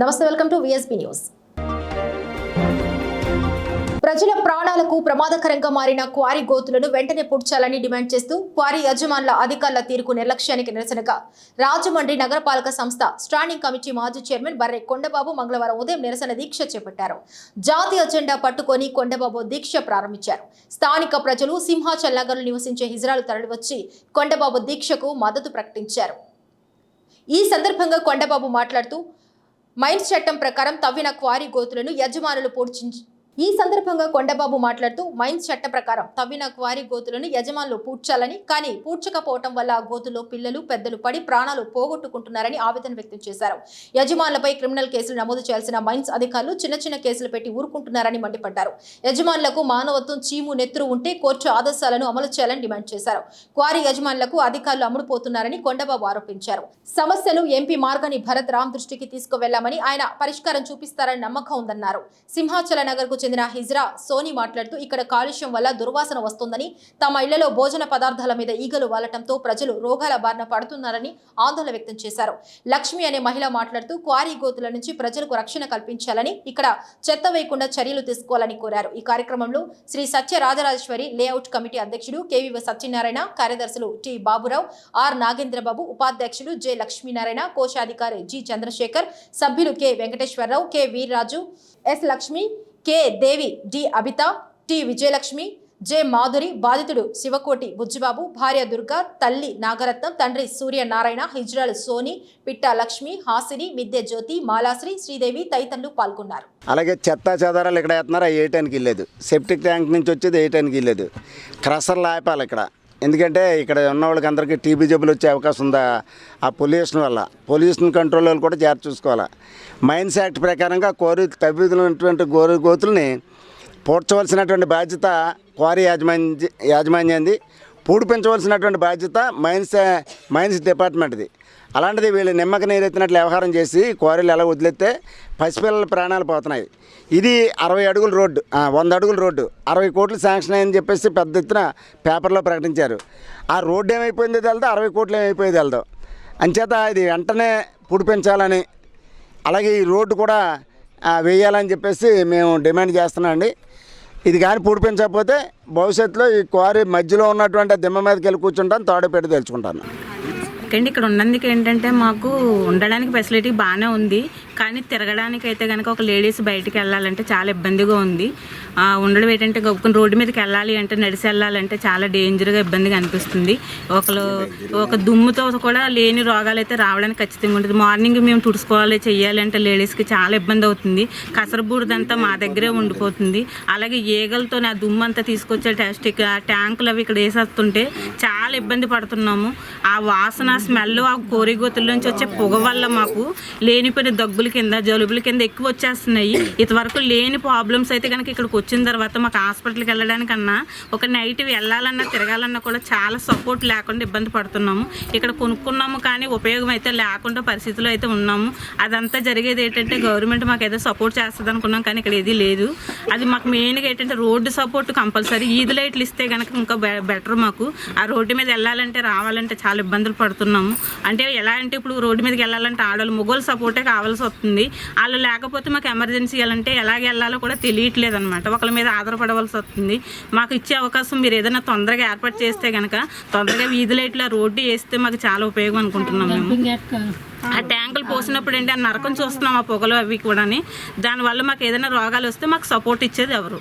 నమస్తే welcome to విఎస్బీ news ప్రజల ప్రాణాలకు ప్రమాదకరంగా మారిన క్వారీ గోతులను వెంటనే పూడ్చాలని డిమాండ్ చేస్తూ క్వారీ యజమానుల అధికారుల తీరుకు నిర్లక్ష్యానికి నిరసనగా రాజమండ్రి నగరపాలక సంస్థ స్టాండింగ్ కమిటీ మాజీ చైర్మన్ బర్రె కొండబాబు మంగళవారం ఉదయం నిరసన దీక్ష చేపట్టారు. జాతీయ జెండా పట్టుకొని కొండబాబు దీక్ష ప్రారంభించారు. స్థానిక ప్రజలు సింహాచల్ నగర్లో నివసించే హిజ్రాలు తరలివచ్చి కొండబాబు దీక్షకు మద్దతు ప్రకటించారు. ఈ సందర్భంగా కొండబాబు మాట్లాడుతూ మైన్స్ చట్టం ప్రకారం తవ్విన క్వారీ గోతులను యజమానులు పూడ్చించి ఈ సందర్భంగా కొండబాబు మాట్లాడుతూ మైన్స్ చట్ట ప్రకారం తవ్విన క్వారీ గోతులను యజమానులు పూడ్చాలని కానీ పూడ్చకపోవటం వల్ల ఆ పిల్లలు పెద్దలు పడి ప్రాణాలు పోగొట్టుకుంటున్నారని ఆవేదన వ్యక్తం చేశారు. యజమానులపై క్రిమినల్ కేసులు నమోదు చేయాల్సిన మైన్స్ అధికారులు చిన్న చిన్న కేసులు పెట్టి ఊరుకుంటున్నారని మండిపడ్డారు. యజమానులకు మానవత్వం చీము నెత్తురు ఉంటే కోర్టు ఆదేశాలను అమలు చేయాలని డిమాండ్ చేశారు. క్వారీ యజమానులకు అధికారులు అమ్ముడుపోతున్నారని కొండబాబు ఆరోపించారు. సమస్యను ఎంపీ మార్గని భరత్ రామ్ దృష్టికి తీసుకువెళ్ళామని ఆయన పరిష్కారం చూపిస్తారని నమ్మకం ఉందన్నారు. సింహాచల నగర్కు చెందిన హిజ్రా సోని మాట్లాడుతూ ఇక్కడ కాలుష్యం వల్ల దుర్వాసన వస్తుందని తమ ఇళ్ళలో భోజన పదార్థాల మీద ఈగలు వాలటంతో ప్రజలు రోగాల బారిన పడుతున్నారని ఆందోళన వ్యక్తం చేశారు. లక్ష్మి అనే మహిళ మాట్లాడుతూ క్వారీ గోతుల నుంచి ప్రజలకు రక్షణ కల్పించాలని ఇక్కడ చెత్త వేయకుండా చర్యలు తీసుకోవాలని కోరారు. ఈ కార్యక్రమంలో శ్రీ సత్య రాజరాజేశ్వరి లేఅవుట్ కమిటీ అధ్యక్షుడు కేవీ సత్యనారాయణ కార్యదర్శులు టి బాబురావు ఆర్ నాగేంద్రబాబు ఉపాధ్యక్షుడు జె లక్ష్మీనారాయణ కోశాధికారి జి చంద్రశేఖర్ సభ్యులు K Venkateswararao K Veerraju S Lakshmi K. Devi D. Abitha T. Vijayalakshmi J. Madhuri బాధితుడు శివకోటి బుజ్జిబాబు భార్య దుర్గా తల్లి నాగరత్నం తండ్రి సూర్యనారాయణ హిజ్రాలు సోని పిట్ట లక్ష్మి హాసిని మిద్దె జ్యోతి మాలాశ్రీ శ్రీదేవి తదితరులు పాల్గొన్నారు. అలాగే చెత్త చెదారాలు ఇక్కడ వేస్తున్నారు. అవి వేయటానికి వెళ్ళలేదు సెప్టిక్ ట్యాంక్ నుంచి వచ్చేది వేయటానికి వెళ్ళలేదు క్రషర్లు ఆపాలి ఇక్కడ. ఎందుకంటే ఇక్కడ ఉన్న వాళ్ళకి అందరికీ టీబీ జబ్బులు వచ్చే అవకాశం ఉందా? ఆ పొల్యూషన్ వల్ల. పొల్యూషన్ కంట్రోల్ వాళ్ళు కూడా జాగ్రత్త చూసుకోవాలి. మైన్స్ యాక్ట్ ప్రకారంగా కోరి తవ్వినటువంటి గోరు గోతుల్ని పోడ్చవలసినటువంటి బాధ్యత క్వారీ యాజమాన్య యాజమాన్యంది. పూడిపించవలసినటువంటి బాధ్యత మైన్స్ మైన్స్ డిపార్ట్మెంట్ది. అలాంటిది వీళ్ళు నిమ్మక నీరెత్తినట్లు వ్యవహారం చేసి క్వారీలు ఎలా వదిలేస్తే పసిపిల్లల ప్రాణాలు పోతున్నాయి. ఇది అరవై అడుగుల రోడ్డు వంద అడుగుల రోడ్డు. అరవై కోట్లు శాంక్షన్ అయ్యని చెప్పేసి పెద్ద ఎత్తున పేపర్లో ప్రకటించారు. ఆ రోడ్డు ఏమైపోయిందో తెలదు? అరవై కోట్లు ఏమైపోయింది తెలదు? అంచేత ఇది వెంటనే పుడిపించాలని అలాగే ఈ రోడ్డు కూడా వేయాలని చెప్పేసి మేము డిమాండ్ చేస్తున్నాం అండి ఇది కానీ పూడిపించకపోతే భవిష్యత్తులో ఈ క్వారీ మధ్యలో ఉన్నటువంటి దిమ్మ మీదకి వెళ్ళి కూర్చుంటాను తాడు పెట్టి తెలుసుకుంటాను అండి ఇక్కడ ఉన్నందుకు ఏంటంటే మాకు ఉండడానికి ఫెసిలిటీ బాగానే ఉంది. కానీ తిరగడానికి అయితే కనుక ఒక లేడీస్ బయటికి వెళ్ళాలంటే చాలా ఇబ్బందిగా ఉంది. ఉండడం ఏంటంటే గొప్పకొని రోడ్డు మీదకి వెళ్ళాలి అంటే నడిచి వెళ్ళాలంటే చాలా డేంజర్గా ఇబ్బందిగా అనిపిస్తుంది. ఒకరు ఒక దుమ్ముతో కూడా లేని రోగాలు అయితే రావడానికి ఖచ్చితంగా ఉంటుంది. మార్నింగ్ మేము తుడుచుకోవాలి చెయ్యాలి అంటే లేడీస్కి చాలా ఇబ్బంది అవుతుంది. కసరబూడిదంతా మా దగ్గరే ఉండిపోతుంది. అలాగే ఈగలతో ఆ దుమ్ము అంతా తీసుకొచ్చే టెస్టిక్ ఆ ట్యాంకులు అవి ఇక్కడ వేసేస్తుంటే చాలా ఇబ్బంది పడుతున్నాము. ఆ వాసన స్మెల్ ఆ కోరిగోతుల నుంచి వచ్చే పొగ వల్ల మాకు లేనిపోయిన దగ్గుల కింద జలుబుల కింద ఎక్కువ వచ్చేస్తున్నాయి. ఇంతవరకు లేని ప్రాబ్లమ్స్ అయితే కనుక ఇక్కడికి వచ్చిన తర్వాత మాకు హాస్పిటల్కి వెళ్ళడానికన్నా ఒక నైట్ వెళ్ళాలన్నా తిరగాలన్నా కూడా చాలా సపోర్ట్ లేకుండా ఇబ్బంది పడుతున్నాము. ఇక్కడ కొనుక్కున్నాము కానీ ఉపయోగం అయితే లేకుండా పరిస్థితిలో అయితే ఉన్నాము. అదంతా జరిగేది ఏంటంటే గవర్నమెంట్ మాకు ఏదో సపోర్ట్ చేస్తుంది అనుకున్నాం కానీ ఇక్కడ ఏది లేదు. అది మాకు మెయిన్గా ఏంటంటే రోడ్డు సపోర్ట్ కంపల్సరీ ఈది లైట్లు ఇస్తే కనుక ఇంకా బెటర్ మాకు. ఆ రోడ్డు మీద వెళ్ళాలంటే రావాలంటే చాలా ఇబ్బందులు పడుతున్నాం. పడుతున్నాము అంటే ఎలా అంటే ఇప్పుడు రోడ్డు మీదకి వెళ్ళాలంటే ఆడవాళ్ళు మొగోళ్ళు సపోర్టే కావాల్సి వస్తుంది. వాళ్ళు లేకపోతే మాకు ఎమర్జెన్సీ వెళ్ళాలంటే ఎలాగ వెళ్ళాలో కూడా తెలియట్లేదు అనమాట ఒకరి మీద ఆధారపడవలసి వస్తుంది. మాకు ఇచ్చే అవకాశం మీరు ఏదైనా తొందరగా ఏర్పాటు చేస్తే కనుక తొందరగా వీధి లైట్లు ఆ రోడ్డు వేస్తే మాకు చాలా ఉపయోగం అనుకుంటున్నాం మేము. ఆ ట్యాంకులు పోసినప్పుడు ఏంటి ఆ నరకం చూస్తున్నాం ఆ పొగలు అవి కూడా దానివల్ల మాకు ఏదైనా రోగాలు వస్తే మాకు సపోర్ట్ ఇచ్చేది ఎవరు.